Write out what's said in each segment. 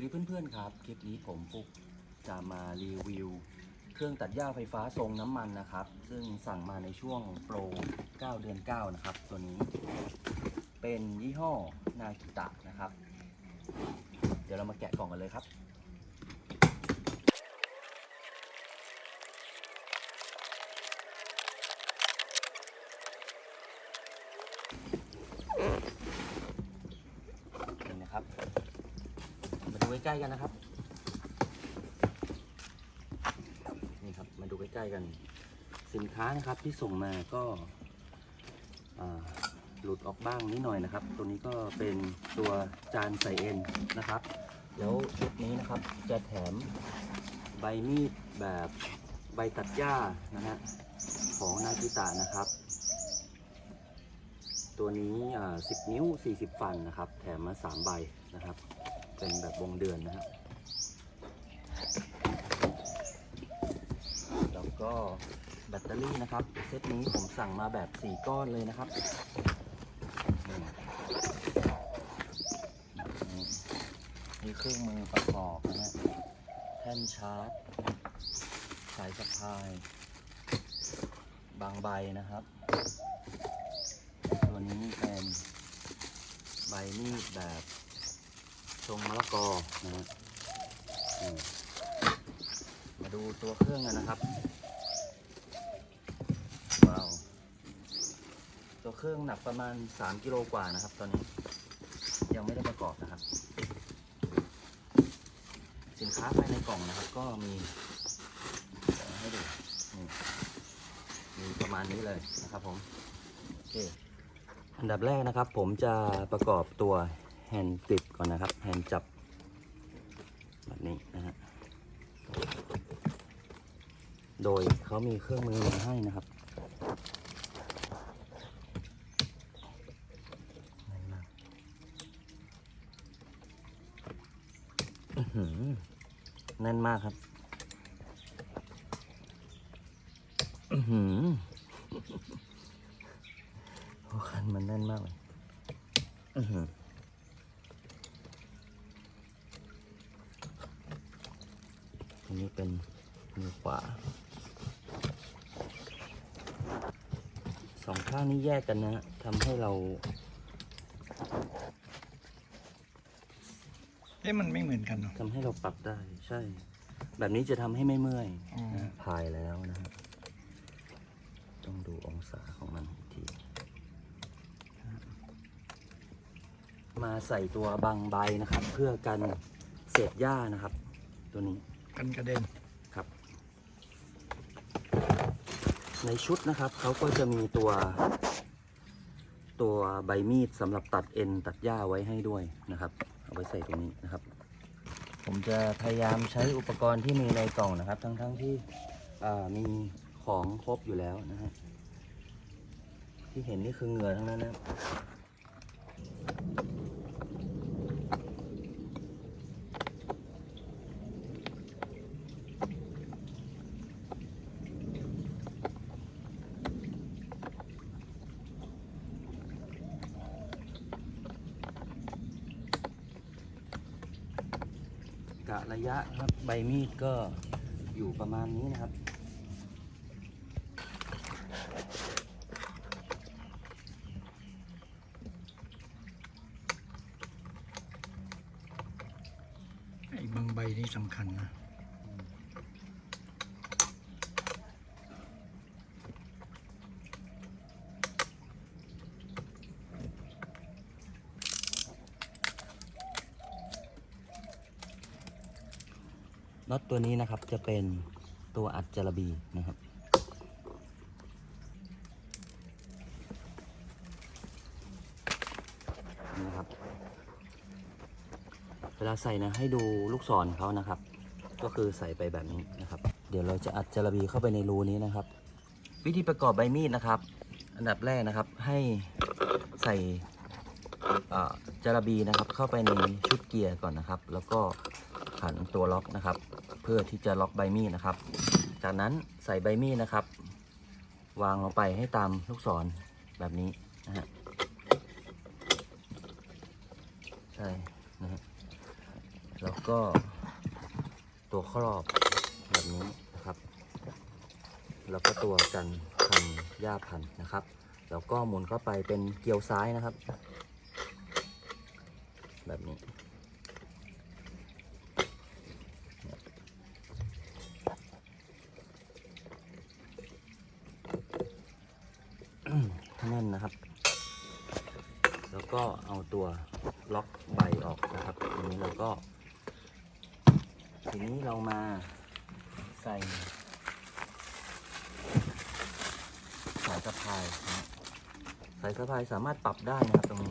วัสดีเพื่อนๆครับ คลิปนี้ผมฟุกจะมารีวิว เครื่องตัดหญ้าไฟฟ้าทรงน้ำมันนะครับ ซึ่งสั่งมาในช่วงโปร 9 เดือน 9 นะครับ ตัวนี้ เป็นยี่ห้อนากิตะนะครับ เดี๋ยวเรามาแกะกล่องกันเลยครับ นี่นะครับ มาดู ใกล้ๆกันนะครับ นี่ครับ มาดูใกล้ๆกัน สินค้านะครับที่ส่งมาก็หลุดออกบ้างนิดหน่อยนะครับ ตัวนี้ก็เป็นตัวจานใส่เอ็นนะครับ แล้วชุดนี้นะครับจะแถมใบมีดแบบใบตัดหญ้านะฮะของนากิตะนะครับ ตัวนี้อ่า10 นิ้ว 40 ฟันนะครับ แถมมา 3 ใบนะครับ เป็นแบบวงเดือนนะฮะแล้วก็แบตเตอรี่นะครับเซตนี้ผมสั่งมาแบบ 4 ก้อนเลยนะครับมีเครื่องมือประกอบนะฮะแท่นชาร์จ สายสะพาย บางใบนะครับ ตัวนี้เป็นใบมีดแบบ ทรงมะละกอนะฮะมาดูตัวเครื่องกันนะครับว้าวตัวเครื่องหนักประมาณ 3 กิโลกว่านะครับ ตอนนี้ยังไม่ได้ประกอบนะครับ สินค้าภายในกล่องนะครับ ก็มีให้ดูมีประมาณนี้เลยนะครับผมโอเคอันดับแรกนะครับ ผมจะประกอบตัว แฮนด์กริปก่อนนะครับ แฮนด์จับ แบบนี้นะฮะ โดยเขามีเครื่องมือมาให้นะครับแน่นมากอื้อหือแน่นมากครับอือหือโอ้คันมันแน่นมากเลยอือหืออันนี้เป็นมือข วาสองข้างนี้แยกกันนะฮะทำให้เราเอ๊ะมันไม่เหมือนกันเนาะ ทำให้เราปรับได้ใช่ แบบนี้จะทำให้ไม่เมื่อยอ๋อ นะพายแล้วนะฮะต้องดูองศาของมันอีกที มาใส่ตัวบางใบนะครับ เพื่อกันเศษหญ้านะครับ ตัวนี้ กันกระเด็น ครับ ในชุดนะครับเขาก็จะมีตัว ตัวใบมีดสำหรับตัดเอ็นตัดหญ้าไว้ให้ด้วยนะครับ เอาไว้ใส่ตรงนี้นะครับ ผมจะพยายามใช้อุปกรณ์ที่มีในกล่องนะครับ ทั้งๆทที่มีของครบอยู่แล้วนะฮะที่เห็นนี่คือเหงื่อทั้งนั้นนะ กะระยะครับ ใบมีดก็อยู่ประมาณนี้นะครับ ไอ้บางใบนี่สำคัญนะ น็อตตัวนี้นะครับจะเป็นตัวอัดจระบีนะครับนี่นะครับ เวลาใส่นะให้ดูลูกศรเขานะครับ ก็คือใส่ไปแบบนี้นะครับ เดี๋ยวเราจะอัดจระบีเข้าไปในรูนี้นะครับ วิธีประกอบใบมีดนะครับ อันดับแรกนะครับให้ใส่อ่าจระบีนะครับเข้าไปในชุดเกียร์ก่อนนะครับ แล้วก็ขันตัวล็อกนะครับ เพื่อที่จะล็อกใบมีดนะครับ จากนั้นใส่ใบมีดนะครับ วางลงไปให้ตามลูกศรแบบนี้นะฮะใช่นะฮะแล้วก็ตัวครอบแบบนี้นะครับ แล้วก็ตัวกันพันหญ้าพันนะครับ แล้วก็หมุนเข้าไปเป็นเกลียวซ้ายนะครับ แบบนี้ แน่นนะครับ แล้วก็เอา ตัวล็อกใบออกนะครับทีนี้เราก็ ทีนี้เรามาใส่สายสะพายนะสายสะพายสามารถปรับได้นะครับตรงนี้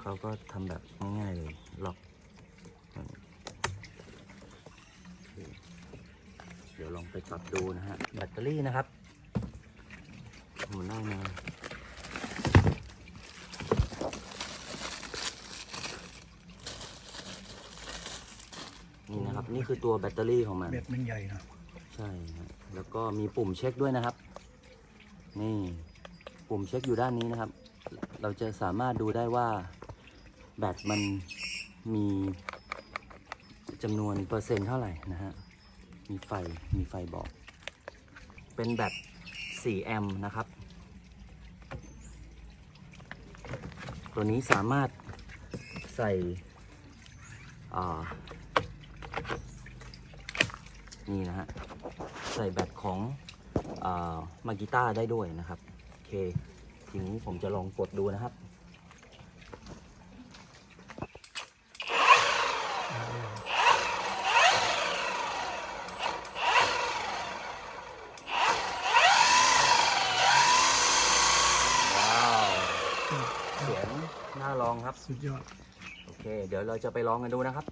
เขาก็ทำแบบง่ายๆเลยล็อกเดี๋ยวลองไปปรับดูนะฮะแบตเตอรี่นะครับหมุนได้มา นี่นะครับ นี่คือตัวแบตเตอรี่ของมัน เบ็ดมันใหญ่นะใช่ฮะแล้วก็มีปุ่มเช็คด้วยนะครับ นี่ ปุ่มเช็คอยู่ด้านนี้นะครับ เราจะสามารถดูได้ว่าแบตมันมีจำนวนเปอร์เซ็นต์เท่าไหร่นะฮะ มีไฟ มีไฟบอก เป็นแบต4แอมป์นะครับ ตัวนี้สามารถใส่อ่า นี่นะฮะ ใส่แบตของอามากิต้าได้ด้วยนะครับ โอเค ทีนี้ผมจะลองกดดูนะครับ ว้าว เสียงน่าลองครับ สุดยอด โอเค เดี๋ยวเราจะไปลองกันดูนะครับ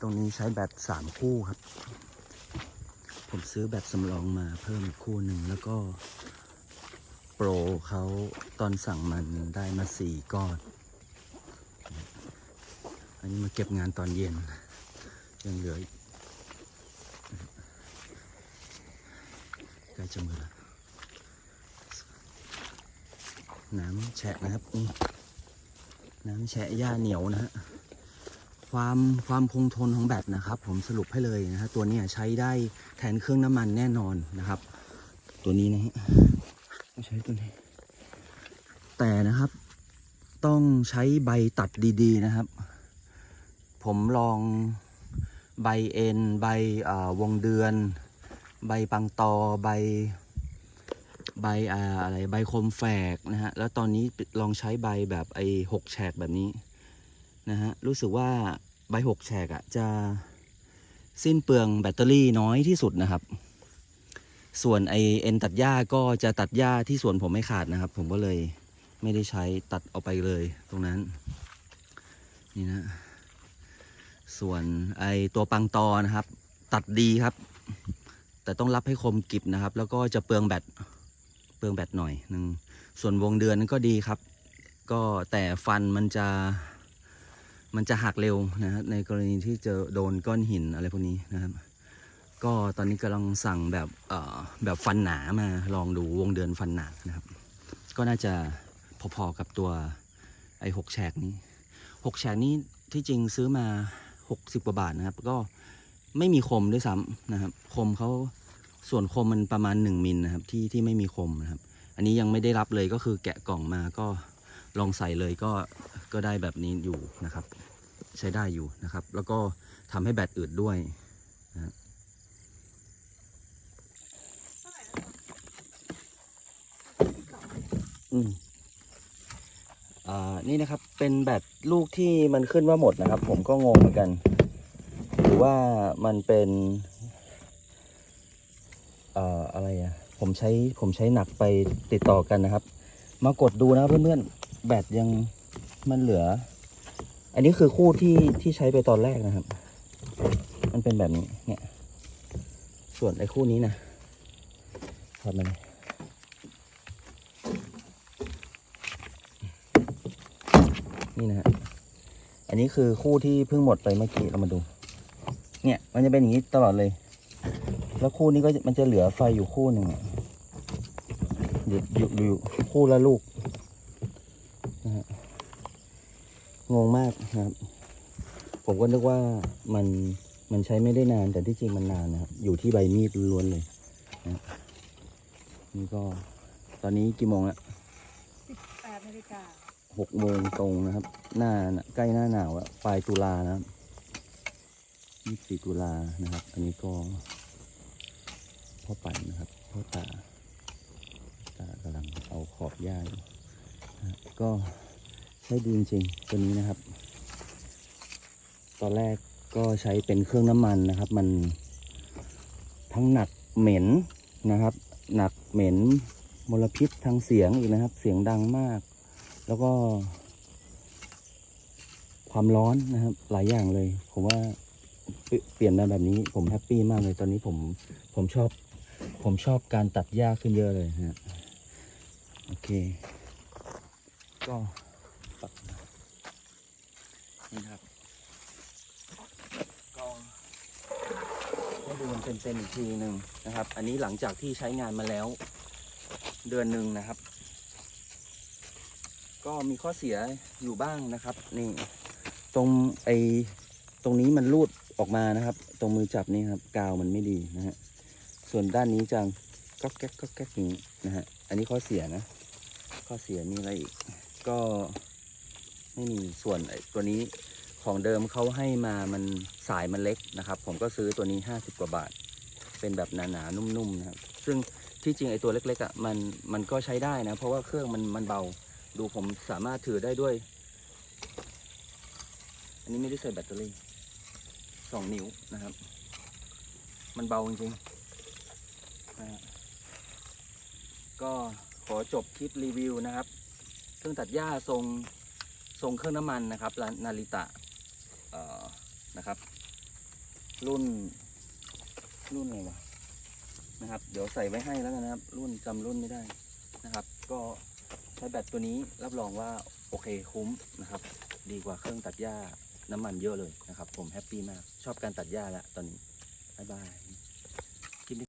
ตรงนี้ใช้แบตสามคู่ครับ ผมซื้อแบตสำรองมาเพิ่มอีกคู่หนึ่งแล้วก็ โปรเขาตอนสั่งมันได้มาสี่ก้อน อันนี้มาเก็บงานตอนเย็น ยังเหลืออีกใกล้จะหมือแล้วน้ำแฉะนะครับ น้ำแฉะหญ้าเหนียวนะฮะ ความความคงทนของแบตนะครับ ผมสรุปให้เลยนะฮะตัวนี้ใช้ได้แทนเครื่องน้ำมันแน่นอนนะครับ ตัวนี้นะฮะใช้ตัวนี้ แต่นะครับต้องใช้ใบตัดดีๆนะครับ ผมลองใบเอ็นใบวงเดือน ใบปังตอใบใบอ่าอะไรใบคมแฝกนะฮะแล้วตอนนี้ลองใช้ใบแบบไอ้หกแฉกแบบนี้ นะฮะรู้สึกว่าใบหกแฉกอะ่ะจะสิ้นเปลืองแบตเตอรี่น้อยที่สุดนะครับ ส่วนไอเอ็นตัดหญ้าก็จะตัดหญ้าที่สวนผมไม่ขาดนะครับ ผมก็เลยไม่ได้ใช้ตัดเอาไปเลยตรงนั้น นี่นะ ส่วนไอตัวปังตอนะครับ ตัดดีครับ แต่ต้องรับให้คมกิบนะครับ แล้วก็จะเปลืองแบตเปลืองแบตหน่อยหนึ่งส่วนวงเดือนนั้นก็ดีครับ ก็แต่ฟันมันจะ มันจะหักเร็วนะฮะในกรณีที่เจอโดนก้อนหินอะไรพวกนี้นะครับ ก็ตอนนี้กำลังสั่งแบบเอ่อแบบฟันหนามาลองดูวงเดือนฟันหนานะครับ ก็น่าจะพอๆกับตัวไอ้หกแฉกนี้หกแฉกนี้ที่จริงซื้อมา 60 กว่าบาทนะครับ ก็ไม่มีคมด้วยซ้ำนะครับ คมเขาส่วนคมมันประมาณ 1 มิลนะครับที่ที่ไม่มีคมนะครับ อันนี้ยังไม่ได้รับเลยก็คือแกะกล่องมาก็ลองใส่เลยก็ ก็ได้แบบนี้อยู่นะครับ ใช้ได้อยู่นะครับ แล้วก็ทำให้แบตอืดด้วยนะอืมอ่านี่นะครับเป็นแบตลูกที่มันขึ้นว่าหมดนะครับ ผมก็งงเหมือนกัน หรือว่ามันเป็นเอ่ออะไรอะผมใช้ผมใช้หนักไปติดต่อกันนะครับ มากดดูนะครับเพื่อนๆแบตยัง มันเหลือ อันนี้คือคู่ที่ที่ใช้ไปตอนแรกนะครับ มันเป็นแบบนี้ เนี่ย ส่วนไอ้คู่นี้นะถอดมาเลยนี่นะฮะ อันนี้คือคู่ที่เพิ่งหมดไปเมื่อกี้เรามาดู เนี่ย มันจะเป็นอย่างนี้ตลอดเลย แล้วคู่นี้ก็มันจะเหลือไฟอยู่คู่หนึ่งอยู่อยู่อยู่คู่ละลูกนะฮะ งงมากนะครับ ผมก็นึกว่ามันมันใช้ไม่ได้นานแต่ที่จริงมันนานนะครับ อยู่ที่ใบมีดล้วนๆเลยนะนี่ก็ตอนนี้กี่โมงละ18นาฬิกาหกโมงตรงนะครับ หน้าใกล้หน้าหนาวอะปลายตุลานะครับยี่สิบสี่ตุลานะครับ อันนี้ก็พ่อปั่นนะครับพ่อตาตากำลังเอาขอบหญ้าอยู่นะฮะก็ ใช้ดีจริงๆตัวนี้นะครับ ตอนแรกก็ใช้เป็นเครื่องน้ำมันนะครับ มันทั้งหนักเหม็นนะครับ หนักเหม็นมลพิษทางเสียงอีกนะครับ เสียงดังมาก แล้วก็ ความร้อนนะครับ หลายอย่างเลย ผมว่าเปลี่ยนมาแบบนี้ผมแฮปปี้มากเลย ตอนนี้ผมผมชอบ ผมชอบการตัดหญ้าขึ้นเยอะเลยนะฮะโอเค ก็ นี่ครับก็ให้ดูมันเป็นๆอีกทีหนึ่งนะครับ อันนี้หลังจากที่ใช้งานมาแล้ว เดือนหนึ่งนะครับ ก็มีข้อเสียอยู่บ้างนะครับ นี่ ตรงไอตรงนี้มันรูดออกมานะครับ ตรงมือจับนี่ครับ กาวมันไม่ดีนะฮะส่วนด้านนี้จะก็แก๊กก็แก๊กนี้นะฮะอันนี้ข้อเสียนะ ข้อเสียมีอะไรอีก ก็ ไม่มีส่วนไอตัวนี้ของเดิมเขาให้มามันสายมันเล็กนะครับ ผมก็ซื้อตัวนี้ห้าสิบกว่าบาท เป็นแบบหนาๆนุ่มๆนะครับ ซึ่งที่จริงไอ้ตัวเล็กๆอะมันมันก็ใช้ได้นะ เพราะว่าเครื่องมันมันเบาดูผมสามารถถือได้ด้วย อันนี้ไม่ได้ใส่แบตเตอรี่สองนิ้วนะครับ มันเบาจริงๆนะก็ขอจบคลิปรีวิวนะครับ เครื่องตัดหญ้าทรง ทรงเครื่องน้ำมันนะครับร้านาริตะนะครับ รุ่นรุ่นอะไรวะนะครับ เดี๋ยวใส่ไว้ให้แล้วกันนะครับ รุ่นจำรุ่นไม่ได้นะครับ ก็ใช้แบตตัวนี้รับรองว่าโอเคคุ้มนะครับ ดีกว่าเครื่องตัดหญ้าน้ำมันเยอะเลยนะครับ ผมแฮปปี้มากชอบการตัดหญ้าแล้วตอนนี้บ๊ายบาย